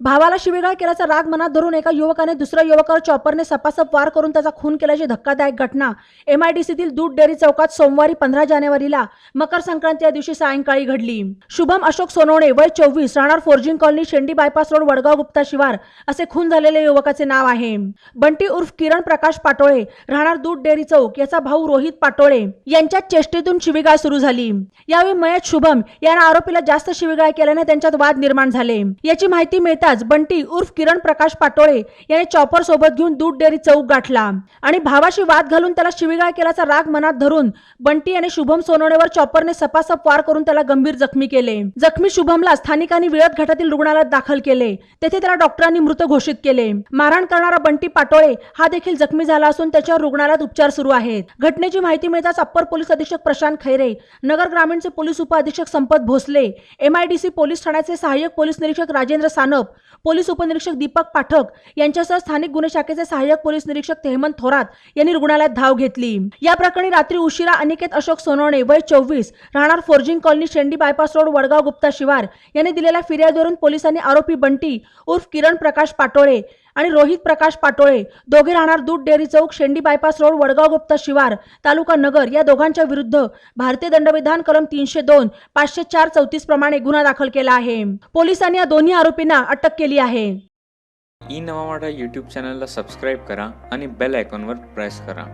भावाला शिवीगाळ केल्याचा राग मनात धरून एका युवकाने दुसऱ्या युवकावर चॉपरने सपासप वार करून त्याचा खून केल्याची धक्कादायक घटना. एमआयडीसीतील दूध डेअरी चौकात सोमवारी पंधरा जानेवारीला मकर संक्रांती या दिवशी सायंकाळी घडली. शुभम अशोक सोनवणे वय चोवीस राहणार forging colony Shendi bypass road Wadgaon Gupta शिवार असे खून झालेले युवकाचे नाव आहे. बंटी उर्फ किरण प्रकाश पाटोळे राहणार दूध डेअरी चौक याचा भाऊ रोहित पाटोळे यांच्या चेष्टेतून शिवीगाळ सुरू झाली. यावेळी मयत शुभम यांना आरोपीला जास्त शिवीगाळ केल्याने त्यांच्यात वाद निर्माण झाले. याची माहिती मिळताच बंटी उर्फ किरण प्रकाश पाटोळे याने चॉपर सोबत घेऊन दूध डेअरी चौक गाठला. आणि भावाशी वाद घालून त्याला शिवीगाळ केल्याचा राग मनात धरून बंटी याने शुभम सोनवणेवर चॉपरने सपासप वार करून त्याला गंभीर जखमी केले. जखमी शुभमला स्थानिकांनी विळत घाटातील रुग्णालयात दाखल केले. तेथे त्याला डॉक्टरांनी मृत घोषित केले. मारहाण करणारा बंटी पाटोळे हा देखील जखमी झाला असून त्याच्यावर रुग्णालयात उपचार सुरू आहेत. घटनेची माहिती मिळताच अप्पर पोलीस अधीक्षक प्रशांत खैरे नगर ग्रामीणचे पोलीस उपअधीक्षक संपत भोसले एमआयडीसी पोलीस ठाण्याचे सहाय्यक पोलीस निरीक्षक राजेंद्र सानप पोलीस उपनिरीक्षक दीपक पाठक यांच्यासह स्थानिक गुन्हे शाखेचे सहाय्यक पोलीस निरीक्षक हेमंत थोरात यांनी रुग्णालयात धाव घेतली. या प्रकरणी रात्री उशिरा अनिकेत अशोक सोनवणे वय चोवीस राहणार forging colony Shendi bypass road Wadgaon Gupta शिवार यांनी दिलेल्या फिर्यादीवरून पोलिसांनी आरोपी बंटी उर्फ किरण प्रकाश पाटोळे आणि रोहित प्रकाश पाटोळे दोघे राहणार दूध डेअरी चौक शेंडी बायपास रोड वडगाव गुप्ता शिवार तालुका नगर या दोघांच्या विरुद्ध भारतीय दंडविधान कलम तीनशे दोन पाचशे चार चौतीस प्रमाणे गुन्हा दाखल केला आहे. पोलिसांनी या दोन्ही आरोपींना अटक केली आहे. ई नवा मराठा यूट्यूब चॅनलला सबस्क्राईब करा आणि बेल आयकॉनवर प्रेस करा.